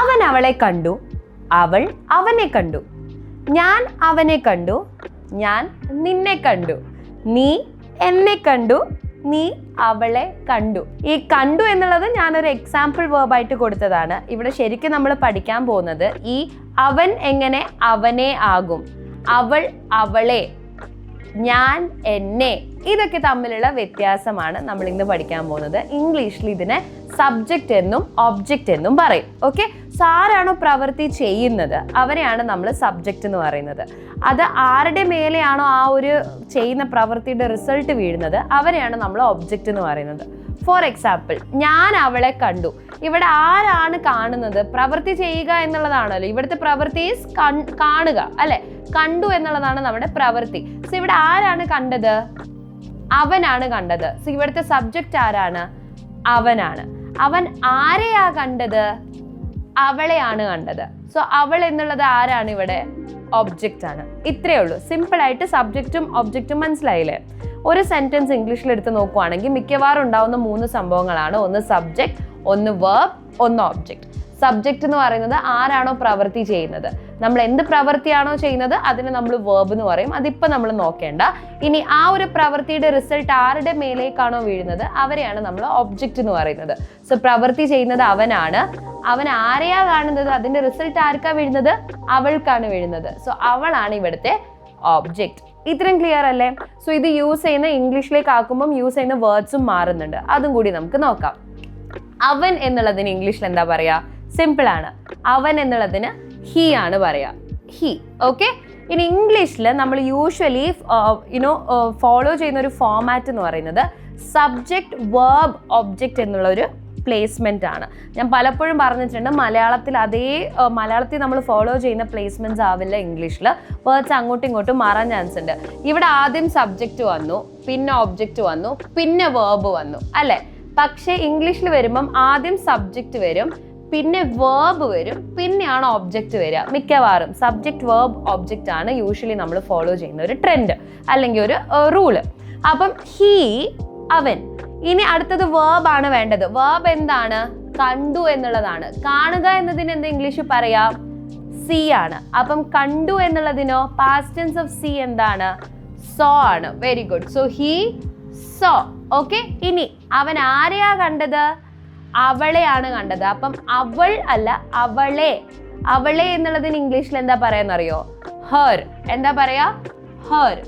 അവൻ അവളെ കണ്ടു. അവൾ അവനെ കണ്ടു. ഞാൻ അവനെ കണ്ടു. ഞാൻ നിന്നെ കണ്ടു. നീ എന്നെ കണ്ടു. നീ അവളെ കണ്ടു. ഈ കണ്ടു എന്നുള്ളത് ഞാനൊരു എക്സാമ്പിൾ വേർബായിട്ട് കൊടുത്തതാണ്. ഇവിടെ ശരിക്കും നമ്മൾ പഠിക്കാൻ പോകുന്നത് ഈ അവൻ എങ്ങനെ അവനെ ആകും. അവൾ അവളെ ഞാൻ എന്നെ ഇതൊക്കെ തമ്മിലുള്ള വ്യത്യാസമാണ് നമ്മൾ ഇന്ന് പഠിക്കാൻ പോകുന്നത്. ഇംഗ്ലീഷിൽ ഇതിനെ സബ്ജക്റ്റ് എന്നും ഒബ്ജക്റ്റ് എന്നും പറയും. ഓക്കെ ആരാണോ പ്രവൃത്തി ചെയ്യുന്നത്? അവരെയാണ് നമ്മൾ സബ്ജക്റ്റ് എന്ന് പറയുന്നത്. അത് ആരുടെ മേലെയാണോ ആ ഒരു ചെയ്യുന്ന പ്രവൃത്തിയുടെ റിസൾട്ട് വീഴുന്നത്? അവരെയാണ് നമ്മൾ ഒബ്ജക്റ്റ് എന്ന് പറയുന്നത്. ഫോർ എക്സാമ്പിൾ ഞാൻ അവളെ കണ്ടു. ഇവിടെ ആരാണ് കാണുന്നത്? പ്രവൃത്തി ചെയ്യുക എന്നുള്ളതാണല്ലോ. ഇവിടുത്തെ പ്രവൃത്തി കാണുക അല്ലെ? കണ്ടു എന്നുള്ളതാണ് നമ്മുടെ പ്രവൃത്തി. സോ ഇവിടെ ആരാണ് കണ്ടത്? അവനാണ് കണ്ടത്. സോ ഇവിടുത്തെ സബ്ജക്റ്റ് ആരാണ്? അവനാണ്. അവൻ ആരെയാ കണ്ടത്? അവളെയാണ് കണ്ടത്. സോ അവൾ എന്നുള്ളത് ആരാണ് ഇവിടെ? ഒബ്ജക്റ്റ് ആണ്. ഇത്രയേ ഉള്ളൂ. സിമ്പിൾ ആയിട്ട് സബ്ജക്റ്റും ഒബ്ജക്റ്റും മനസ്സിലായില്ലേ? ഒരു സെന്റൻസ് ഇംഗ്ലീഷിൽ എടുത്ത് നോക്കുവാണെങ്കിൽ മിക്കവാറും ഉണ്ടാവുന്ന മൂന്ന് സംഭവങ്ങളാണ്. ഒന്ന് സബ്ജക്റ്റ് ഒന്ന് വേർബ് ഒന്ന് ഒബ്ജക്റ്റ് സബ്ജക്റ്റ് എന്ന് പറയുന്നത് ആരാണോ പ്രവൃത്തി ചെയ്യുന്നത്. നമ്മൾ എന്ത് പ്രവൃത്തിയാണോ ചെയ്യുന്നത് അതിന് നമ്മൾ വേർബ് എന്ന് പറയും. അതിപ്പോൾ നമ്മൾ നോക്കേണ്ട. ഇനി ആ ഒരു പ്രവൃത്തിയുടെ റിസൾട്ട് ആരുടെ മേലേക്കാണോ വീഴുന്നത് അവരെയാണ് നമ്മൾ ഒബ്ജക്റ്റ് എന്ന് പറയുന്നത്. സോ പ്രവൃത്തി ചെയ്യുന്നത് അവനാണ്. അവൻ ആരെയാ കാണുന്നത്? അതിന്റെ റിസൾട്ട് ആർക്കാ വീഴുന്നത്? അവൾക്കാണ് വീഴുന്നത്. സോ അവളാണ് ഇവിടുത്തെ ഒബ്ജക്റ്റ് ഇത്രയും ക്ലിയർ അല്ലേ? സോ ഇത് യൂസ് ചെയ്യുന്ന ഇംഗ്ലീഷിലേക്ക് ആക്കുമ്പം യൂസ് ചെയ്യുന്ന വേർഡ്സും മാറുന്നുണ്ട്. അതും കൂടി നമുക്ക് നോക്കാം. അവൻ എന്നുള്ളതിന് ഇംഗ്ലീഷിൽ എന്താ പറയാ? സിമ്പിൾ ആണ്. അവൻ എന്നുള്ളതിന് ഹി ആണ് പറയുക. ഹി ഓക്കെ ഇനി ഇംഗ്ലീഷിൽ നമ്മൾ യൂഷ്വലി യുനോ ഫോളോ ചെയ്യുന്ന ഒരു ഫോമാറ്റ് എന്ന് പറയുന്നത് സബ്ജക്റ്റ് വേർബ് ഒബ്ജക്റ്റ് എന്നുള്ള ഒരു പ്ലേസ്മെന്റ് ആണ്. ഞാൻ പലപ്പോഴും പറഞ്ഞിട്ടുണ്ട് മലയാളത്തിൽ അതേ മലയാളത്തിൽ നമ്മൾ ഫോളോ ചെയ്യുന്ന പ്ലേസ്മെന്റ്സ് ആവില്ല ഇംഗ്ലീഷിൽ വേർഡ്സ് അങ്ങോട്ടും ഇങ്ങോട്ടും മാറാൻ ചാൻസ് ഉണ്ട്. ഇവിടെ ആദ്യം സബ്ജക്റ്റ് വന്നു പിന്നെ ഒബ്ജക്റ്റ് വന്നു പിന്നെ വേർബ് വന്നു അല്ലേ? പക്ഷേ ഇംഗ്ലീഷിൽ വരുമ്പം ആദ്യം സബ്ജക്റ്റ് വരും പിന്നെ വേർബ് വരും പിന്നെയാണ് ഒബ്ജക്റ്റ് വരിക. മിക്കവാറും സബ്ജക്റ്റ് വേർബ് ഒബ്ജക്റ്റ് ആണ് യൂഷ്വലി നമ്മൾ ഫോളോ ചെയ്യുന്ന ഒരു ട്രെൻഡ് അല്ലെങ്കിൽ ഒരു റൂൾ അപ്പം ഹീ അവൻ. ഇനി അടുത്തത് വേർബ് ആണ് വേണ്ടത്. വേർബ് എന്താണ്? കണ്ടു എന്നുള്ളതാണ്. കാണുക എന്നതിന് എന്ത് ഇംഗ്ലീഷിൽ പറയാം? സി ആണ്. അപ്പം കണ്ടു എന്നുള്ളതിനോ പാസ്റ്റൻസ് ഓഫ് സി എന്താണ്? സോ ആണ്. Very good so he saw okay ഇനി അവൻ ആരെയാ കണ്ടത്? അവളെയാണ് കണ്ടത്. അപ്പം അവൾ അല്ല അവളെ. അവളെ എന്നുള്ളതിന് ഇംഗ്ലീഷിൽ എന്താ പറയാന്നറിയോ? ഹർ എന്താ പറയാ? Her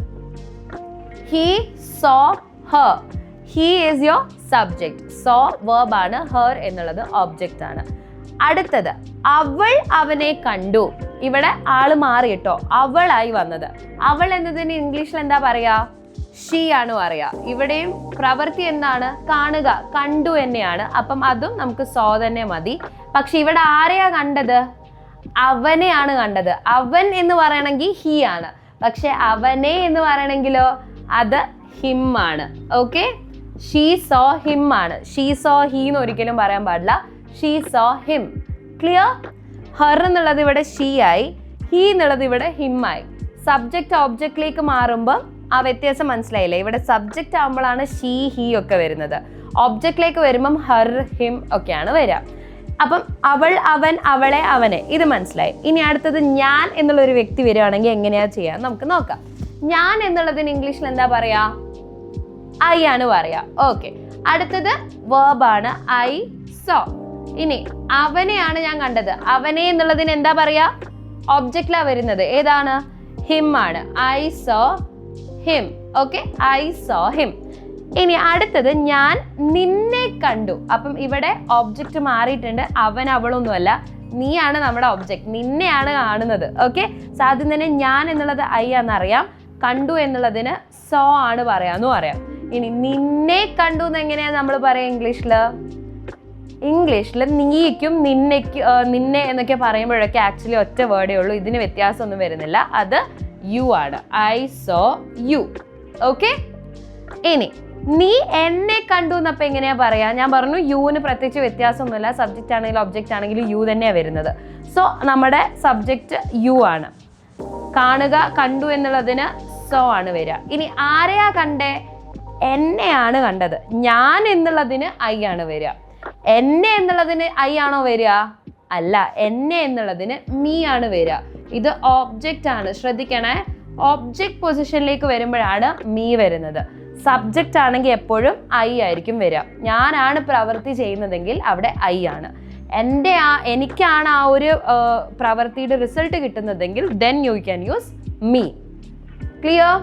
he saw her he is your subject saw verb ആണ് ഹർ എന്നുള്ളത് ഒബ്ജക്റ്റ് ആണ്. അടുത്തത് അവൾ അവനെ കണ്ടു. ഇവിടെ ആൾ മാറിയിട്ടോ അവളായി വന്നത്. അവൾ എന്നതിന് ഇംഗ്ലീഷിൽ എന്താ പറയാ? ഷീ ആണ് പറയാ ഇവിടെയും പ്രവൃത്തി എന്താണ് കാണുക കണ്ടു തന്നെയാണ്. അപ്പം അതും നമുക്ക് സോ തന്നെ മതി. പക്ഷെ ഇവിടെ ആരെയാ കണ്ടത്? അവനെയാണ് കണ്ടത്. അവൻ എന്ന് പറയണമെങ്കിൽ ഹി ആണ്. പക്ഷെ അവനെ എന്ന് പറയണമെങ്കിലോ അത് ഹിം ആണ്. ഓക്കെ ഷീ സോ ഹിം ആണ്. ഷീ സോ ഹി എന്ന് ഒരിക്കലും പറയാൻ പാടില്ല. She saw him clear her എന്നുള്ളത് ഇവിടെ ഷീ ആയി. ഹി എന്നുള്ളത് ഇവിടെ ഹിം ആയി. സബ്ജക്റ്റ് ഓബ്ജക്റ്റിലേക്ക് മാറുമ്പോൾ ആ വ്യത്യാസം മനസ്സിലായില്ലേ? ഇവിടെ സബ്ജക്റ്റ് ആകുമ്പോഴാണ് ഷീ ഹി ഒക്കെ വരുന്നത്. ഒബ്ജക്റ്റിലേക്ക് വരുമ്പം ഹർ ഹിം ഒക്കെയാണ് വരിക. അപ്പം അവൾ അവൻ അവളെ അവനെ ഇത് മനസ്സിലായി. ഇനി അടുത്തത് ഞാൻ എന്നുള്ള ഒരു വ്യക്തി വരികയാണെങ്കിൽ എങ്ങനെയാ ചെയ്യാൻ നമുക്ക് നോക്കാം. ഞാൻ എന്നുള്ളതിന് ഇംഗ്ലീഷിൽ എന്താ പറയാ? ഐ ആണ് പറയാ. ഓക്കെ അടുത്തത് വേർബാണ് ഐ സോ ഇനി അവനെയാണ് ഞാൻ കണ്ടത്. അവനെ എന്നുള്ളതിന് എന്താ പറയാ? ഒബ്ജക്റ്റിലാ വരുന്നത്. ഏതാണ്? ഹിം ആണ്. I saw him okay I saw him ഇനി അടുത്തത് ഞാൻ നിന്നെ കണ്ടു. അപ്പം ഇവിടെ ഒബ്ജക്റ്റ് മാറിയിട്ടുണ്ട്. അവൻ അവളൊന്നുമല്ല. നീയാണ് നമ്മുടെ ഒബ്ജക്റ്റ് നിന്നെയാണ് കാണുന്നത്. ഓക്കെ സാധ്യം തന്നെ ഞാൻ എന്നുള്ളത് ഐ ആണെന്നറിയാം. കണ്ടു എന്നുള്ളതിന് സോ ആണ് പറയാന്ന് പറയാം ഇനി നിന്നെ കണ്ടു എന്ന് എങ്ങനെയാണ് നമ്മൾ പറയാം ഇംഗ്ലീഷിൽ ഇംഗ്ലീഷിൽ നീക്കും നിന്നയ്ക്ക് നിന്നെ എന്നൊക്കെ പറയുമ്പോഴൊക്കെ ആക്ച്വലി ഒറ്റ വേർഡേ ഉള്ളൂ. ഇതിന് വ്യത്യാസമൊന്നും വരുന്നില്ല. അത് യു ആണ്. ഐ സോ യു ഓക്കെ ഇനി നീ എന്നെ കണ്ടു എന്നപ്പോൾ എങ്ങനെയാ പറയാ? ഞാൻ പറഞ്ഞു യുവിന് പ്രത്യേകിച്ച് വ്യത്യാസമൊന്നുമില്ല. സബ്ജക്റ്റ് ആണെങ്കിലും ഒബ്ജക്റ്റ് ആണെങ്കിലും യു തന്നെയാണ് വരുന്നത്. സോ നമ്മുടെ സബ്ജക്റ്റ് യു ആണ്. കാണുക കണ്ടു എന്നുള്ളതിന് സോ ആണ് വരിക. ഇനി ആരെയാ കണ്ടേ? എന്നെയാണ് കണ്ടത്. ഞാൻ എന്നുള്ളതിന് ഐ ആണ് വരിക. എന്നെ എന്നുള്ളതിന് ഐ ആണോ വരിക? അല്ല എന്നെ എന്നുള്ളതിന് മീ ആണ് വരിക. ഇത് ഓബ്ജക്റ്റ് ആണ്. ശ്രദ്ധിക്കണേ. ഓബ്ജക്റ്റ് പൊസിഷനിലേക്ക് വരുമ്പോഴാണ് മീ വരുന്നത്. സബ്ജക്റ്റ് ആണെങ്കിൽ എപ്പോഴും ഐ ആയിരിക്കും വരിക. ഞാനാണ് പ്രവൃത്തി ചെയ്യുന്നതെങ്കിൽ അവിടെ ഐ ആണ്. എന്റെ ആ എനിക്കാണ് ആ ഒരു പ്രവൃത്തിയുടെ result കിട്ടുന്നതെങ്കിൽ then you can use me clear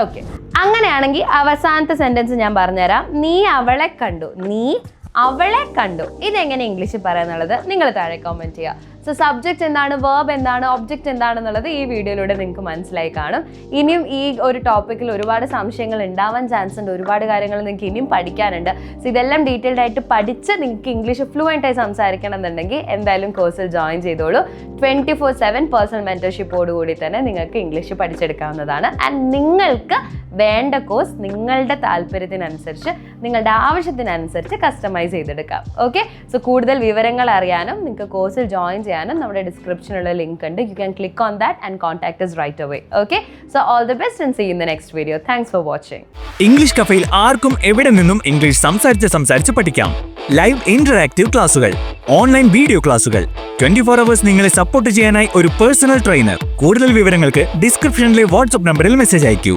okay അങ്ങനെയാണെങ്കിൽ അവസാനത്തെ സെന്റൻസ് ഞാൻ പറഞ്ഞുതരാം. നീ അവളെ കണ്ടു. നീ അവളെ കണ്ടു. ഇതെങ്ങനെ ഇംഗ്ലീഷിൽ പറയാന്നുള്ളത്? നിങ്ങൾ താഴെ കോമെന്റ് ചെയ്യുക. സോ സബ്ജക്റ്റ് എന്താണ് വേർബ് എന്താണ് ഒബ്ജക്റ്റ് എന്താണെന്നുള്ളത് ഈ വീഡിയോയിലൂടെ നിങ്ങൾക്ക് മനസ്സിലായി കാണും. ഇനിയും ഈ ഒരു ടോപ്പിക്കിൽ ഒരുപാട് സംശയങ്ങൾ ഉണ്ടാവാൻ ചാൻസ് ഉണ്ട്. ഒരുപാട് കാര്യങ്ങൾ നിങ്ങൾക്ക് ഇനിയും പഠിക്കാനുണ്ട്. സോ ഇതെല്ലാം ഡീറ്റെയിൽഡ് ആയിട്ട് പഠിച്ച് നിങ്ങൾക്ക് ഇംഗ്ലീഷ് ഫ്ലുവന്റ് ആയി സംസാരിക്കണം എന്നുണ്ടെങ്കിൽ എന്തായാലും കോഴ്സിൽ ജോയിൻ ചെയ്തോളൂ. ട്വന്റി ഫോർ സെവൻ പേഴ്സണൽ മെന്റർഷിപ്പോട് കൂടി തന്നെ നിങ്ങൾക്ക് ഇംഗ്ലീഷ് പഠിച്ചെടുക്കാവുന്നതാണ്. ആൻഡ് നിങ്ങൾക്ക് വേണ്ട കോഴ്സ് നിങ്ങളുടെ താല്പര്യത്തിനനുസരിച്ച് നിങ്ങളുടെ ആവശ്യത്തിനനുസരിച്ച് കസ്റ്റമൈസ് ചെയ്തെടുക്കാം. ഓക്കെ സോ കൂടുതൽ വിവരങ്ങൾ അറിയാനും നിങ്ങൾക്ക് കോഴ്സിൽ ജോയിൻ ചെയ്യാനും നമ്മുടെ ഡിസ്ക്രിപ്ഷനിലുള്ള ലിങ്ക് ഉണ്ട്. You can click on that and contact is right away okay so all the best and see in the next video thanks for watching English കഫയിൽ ആർക്കും എവിടെ നിന്നും ഇംഗ്ലീഷ് സംസാരിച്ച് സംസാരിച്ച് പഠിക്കാം. ലൈവ് ഇന്ററാക്റ്റീവ് ക്ലാസുകൾ ഓൺലൈൻ വീഡിയോ ക്ലാസുകൾ twenty four hours നിങ്ങളെ support ചെയ്യാനായി ഒരു പേഴ്സണൽ ട്രെയിനർ കൂടുതൽ വിവരങ്ങൾക്ക് ഡിസ്ക്രിപ്ഷനിലെ വാട്സ്ആപ്പ് നമ്പറിൽ മെസ്സേജ് അയക്കൂ.